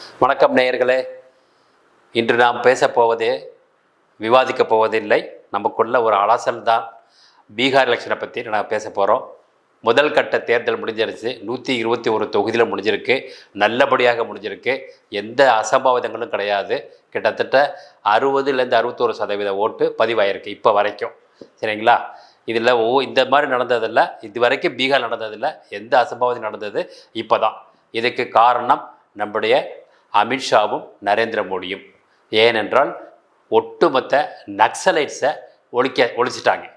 வணக்கம் நேயர்களே. இன்று நாம் பேசப்போவது விவாதிக்கப் போவதில்லை. நமக்குள்ள ஒரு அலசல் தான் பீகார் எலெக்ஷனை பற்றி நான் பேச போகிறோம் முதல் கட்ட தேர்தல் முடிஞ்சிருச்சு. நூற்றி இருபத்தி ஒரு தொகுதியில் முடிஞ்சிருக்கு. நல்லபடியாக முடிஞ்சிருக்கு. எந்த அசம்பாவிதங்களும் கிடையாது. கிட்டத்தட்ட அறுபதுலேருந்து அறுபத்தோரு சதவீத ஓட்டு பதிவாயிருக்கு இப்போ வரைக்கும். சரிங்களா? இதில் ஓ இந்த மாதிரி நடந்ததில்ல. இது வரைக்கும் பீகார் நடந்ததில்ல. எந்த அசம்பாவிதம் நடந்தது? இப்போ தான் இதுக்கு காரணம் நம்முடைய அமித்ஷாவும் நரேந்திர மோடியும். ஏனென்றால் ஒட்டுமொத்த நக்சலைட்ஸை ஒழிக்க ஒழிச்சிட்டாங்க.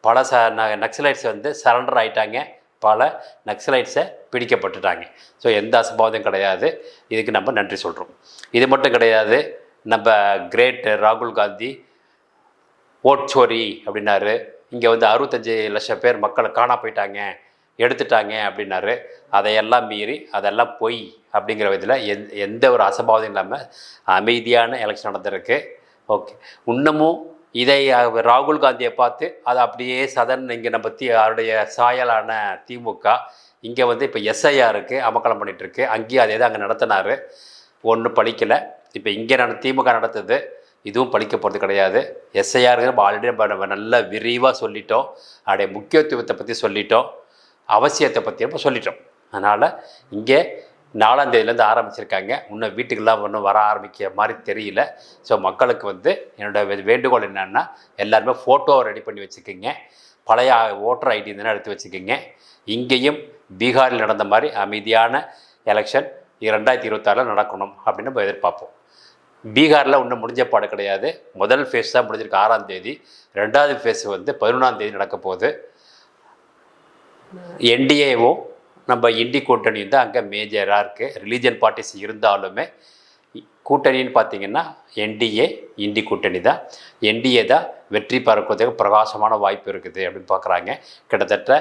பல ச ந- நக்சலைட்ஸ் வந்து சரண்டர் ஆயிட்டாங்க. பல நக்சலைட்ஸை பிடிக்கப்பட்டுட்டாங்க. ஸோ எந்த அசம்பாவதும் கிடையாது. இதுக்கு நம்ம நன்றி சொல்கிறோம் இது மட்டும் கிடையாது. நம்ம கிரேட் ராகுல் காந்தி ஓட் சோரி அப்படின்னாரு. இங்கே வந்து அறுபத்தஞ்சு லட்சம் பேர் மக்களை காணா போயிட்டாங்க. எடுத்துட்டாங்க அப்படின்னாரு. அதையெல்லாம் மீறி அதெல்லாம் பொய் அப்படிங்கிற விதத்தில் எந் எந்த ஒரு அசம்பாவதும் இல்லாமல் அமைதியான எலெக்ஷன் நடந்திருக்கு. ஓகே இன்னமும் இதை ராகுல் காந்தியை பார்த்து அதை அப்படியே சதன் இங்கே நம்ம தி அவருடைய சாயலான திமுக இங்கே வந்து இப்போ எஸ்ஐஆருக்கு அமக்கலம் பண்ணிகிட்ருக்கு அங்கேயும் அதே தான் அங்கே நடத்தினார். ஒன்றும் பழிக்கலை. இப்போ இங்கே நட திமுக நடத்துது. இதுவும் பழிக்க போகிறது கிடையாது. எஸ்ஐஆருக்கு நம்ம ஆல்ரெடி நம்ம நம்ம நல்லா விரிவாக சொல்லிட்டோம். அதோடைய முக்கியத்துவத்தை பற்றி சொல்லிட்டோம். அவசியத்தை பற்றி நம்ம சொல்லிட்டோம். அதனால் இங்கே நாலாந்தேதியிலேருந்து ஆரம்பிச்சிருக்காங்க. இன்னும் வீட்டுக்கெல்லாம் ஒன்றும் வர ஆரம்பிக்க மாதிரி தெரியல. ஸோ மக்களுக்கு வந்து என்னோட வேண்டுகோள் என்னென்னா எல்லாருமே ஃபோட்டோவை ரெடி பண்ணி வச்சுக்கோங்க. பழைய ஓட்டர் ஐடி இருந்தால் எடுத்து வச்சுக்கோங்க. இங்கேயும் பீகாரில் நடந்த மாதிரி அமைதியான எலெக்ஷன் ரெண்டாயிரத்தி இருபத்தாறில் நடக்கணும் அப்படின்னு நம்ம எதிர்பார்ப்போம். பீகாரில் ஒன்றும் முடிஞ்ச பாடு கிடையாது. முதல் ஃபேஸ் தான் முடிஞ்சிருக்கு ஆறாம் தேதி. ரெண்டாவது ஃபேஸ் வந்து பதினொன்றாம் தேதி நடக்க போகுது. என்டிஏவும் நம்ம இண்டி கூட்டணியும் தான் அங்கே மேஜராக இருக்குது ரிலீஜியன் பார்ட்டிஸ் இருந்தாலுமே கூட்டணின்னு பார்த்தீங்கன்னா என்டிஏ இண்டி கூட்டணி தான். என்டிஏ தான் வெற்றி பெறக்கிறதுக்கு பிரகாசமான வாய்ப்பு இருக்குது அப்படின்னு பார்க்குறாங்க கிட்டத்தட்ட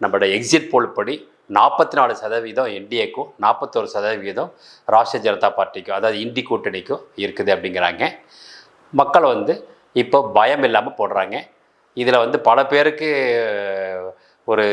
நம்மளோட எக்ஸிட் போல் படி நாற்பத்தி நாலு சதவீதம் என்டிஏக்கும் நாற்பத்தோரு சதவீதம் ராஷ்டிரிய ஜனதா பார்ட்டிக்கும் அதாவது இண்டி கூட்டணிக்கும் இருக்குது அப்படிங்கிறாங்க. மக்கள் வந்து இப்போ பயம் இல்லாமல் போடுறாங்க. இதில் வந்து பல பேருக்கு ஒரு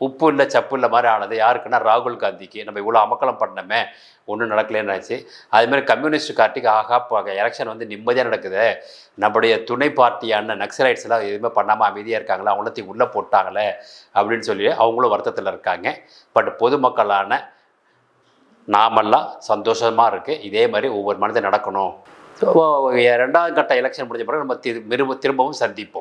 உப்பு இல்லை சப்பு இல்லை மாதிரி ஆனது. யாருக்குன்னா ராகுல் காந்திக்கு. நம்ம இவ்வளோ அமக்கலம் பண்ணமே. ஒன்றும் நடக்கலன்னு ஆச்சு அதுமாதிரி கம்யூனிஸ்ட் பார்ட்டிக்கு ஆகா எலெக்ஷன் வந்து நிம்மதியாக நடக்குது. நம்முடைய துணை பார்ட்டியான நக்சலைட்ஸ் எல்லாம் எதுவுமே பண்ணாமல் அமைதியாக இருக்காங்களா? அவங்களத்தையும் உள்ளே போட்டாங்களே? அப்படின்னு சொல்லி அவங்களும் வருத்தத்தில் இருக்காங்க. பட் பொதுமக்களான நாமெல்லாம் சந்தோஷமாக இருக்குது இதே மாதிரி ஒவ்வொரு மனிதன் நடக்கணும். ரெண்டாவது கட்ட எலெக்ஷன் முடிஞ்ச பிறகு நம்ம திரு- திரும்ப- திரும்பவும் சந்திப்போம்.